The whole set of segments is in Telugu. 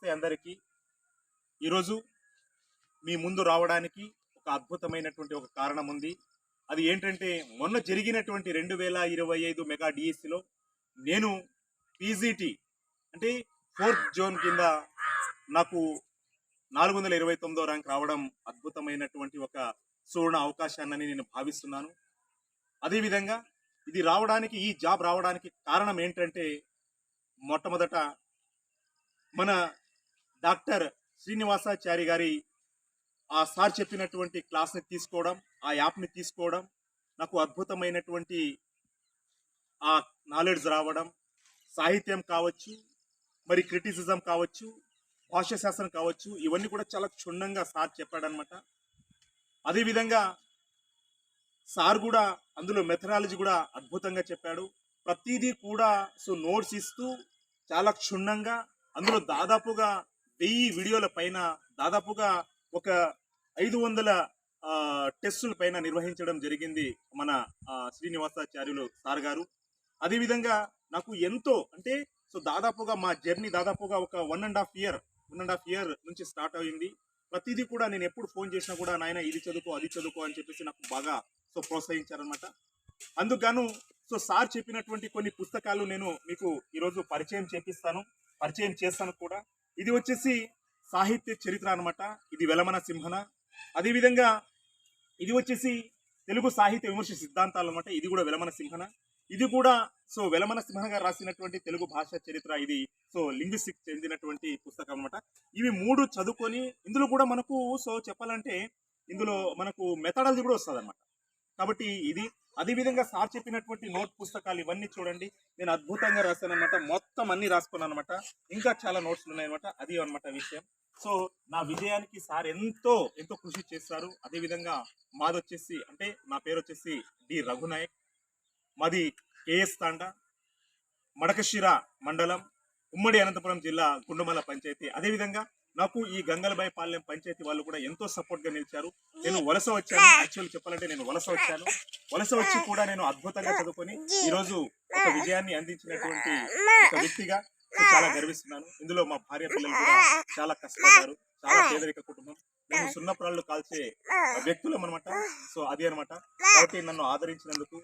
నమస్తే అందరికీ. ఈరోజు మీ ముందు రావడానికి ఒక అద్భుతమైనటువంటి ఒక కారణం ఉంది అది ఏంటంటే మొన్న జరిగినటువంటి రెండు వేల ఇరవై ఐదు మెగా డిఎస్సిలో నేను పీజీటీ అంటే ఫోర్త్ జోన్ కింద నాకు నాలుగు వందల ఇరవై తొమ్మిదో ర్యాంక్ రావడం అద్భుతమైనటువంటి ఒక సువర్ణ అవకాశాన్ని నేను భావిస్తున్నాను. అదేవిధంగా ఇది రావడానికి ఈ జాబ్ రావడానికి కారణం ఏంటంటే మొట్టమొదట మన డాక్టర్ శ్రీనివాసాచారి గారి ఆ సార్ చెప్పినటువంటి క్లాస్ని తీసుకోవడం ఆ యాప్ని తీసుకోవడం నాకు అద్భుతమైనటువంటి ఆ నాలెడ్జ్ రావడం సాహిత్యం కావచ్చు మరి క్రిటిసిజం కావచ్చు భాష శాస్త్రం కావచ్చు ఇవన్నీ కూడా చాలా క్షుణ్ణంగా సార్ చెప్పాడనమాట అదేవిధంగా సార్ కూడా అందులో మెథడాలజీ కూడా అద్భుతంగా చెప్పాడు. ప్రతిదీ కూడా సో నోట్స్ ఇస్తూ చాలా క్షుణ్ణంగా అందులో దాదాపుగా వెయ్యి వీడియోల పైన దాదాపుగా ఒక ఐదు వందల టెస్టుల పైన నిర్వహించడం జరిగింది మన శ్రీనివాసాచార్యులు సార్ గారు. అదేవిధంగా నాకు ఎంతో అంటే సో దాదాపుగా మా జర్నీ దాదాపుగా ఒక one and half year one and half year నుంచి స్టార్ట్ అయింది. ప్రతిదీ కూడా నేను ఎప్పుడు ఫోన్ చేసినా కూడా నాయన ఇది చదువుకో అది చదువుకో అని చెప్పేసి నాకు బాగా సో ప్రోత్సహించారనమాట అందుకు సో సార్ చెప్పినటువంటి కొన్ని పుస్తకాలు నేను మీకు ఈరోజు పరిచయం చేపిస్తాను పరిచయం చేస్తాను కూడా. ఇది వచ్చేసి సాహిత్య చరిత్ర అనమాట ఇది వెలమన సింహన. అదేవిధంగా ఇది వచ్చేసి తెలుగు సాహిత్య విమర్శ సిద్ధాంతాలు అనమాట ఇది కూడా వెలమన సింహన. ఇది కూడా సో వెలమన సింహన గారు రాసినటువంటి తెలుగు భాష చరిత్ర ఇది. సో లింగ్విస్టిక్ చెందినటువంటి పుస్తకం అనమాట ఇవి మూడు చదువుకొని ఇందులో కూడా మనకు సో చెప్పాలంటే ఇందులో మనకు మెథడాలజీ కూడా వస్తుంది అనమాట కాబట్టి ఇది అదేవిధంగా సార్ చెప్పినటువంటి నోట్ పుస్తకాలు ఇవన్నీ చూడండి. నేను అద్భుతంగా రాశాను అనమాట మొత్తం అన్ని రాసుకున్నాను అనమాట ఇంకా చాలా నోట్స్ ఉన్నాయన్నమాట అది అనమాట విషయం. సో నా విజయానికి సార్ ఎంతో ఎంతో కృషి చేస్తారు అదేవిధంగా మాది వచ్చేసి అంటే నా పేరు వచ్చేసి డి రఘునాయక్. మాది కేఎస్ తాండ మడకశిర మండలం ఉమ్మడి అనంతపురం జిల్లా గుండుమల పంచాయతీ. అదేవిధంగా నాకు ఈ గంగలబాయి పాలెం పంచాయతీ వాళ్ళు కూడా ఎంతో సపోర్ట్గా నిలిచారు. నేను వలస వచ్చాను. యాక్చువల్ చెప్పాలంటే నేను వలస వచ్చాను. వలస వచ్చి కూడా నేను అద్భుతంగా చదువుకొని ఈ రోజు ఒక విజయాన్ని అందించినటువంటి ఒక వ్యక్తిగా చాలా గర్విస్తున్నాను. ఇందులో మా భార్య పిల్లలు కూడా చాలా కష్టపడ్డారు. చాలా పేదరిక కుటుంబం. మేము సున్నపురాళ్ళు కాల్చే వ్యక్తులం అనమాట సో అది అన్నమాట కాబట్టి నన్ను ఆదరించినందుకు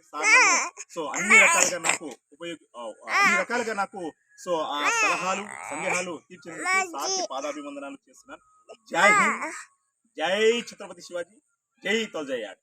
సో అన్ని రకాలుగా నాకు ఉపయోగ అన్ని రకాలుగా నాకు సో ఆ సలహాలు సందేహాలు తీర్చినందుకు పాదాభివందనాలు చేస్తున్నాను. జై హింద్. జై ఛత్రపతి శివాజీ. జై తోజయ్యాడ్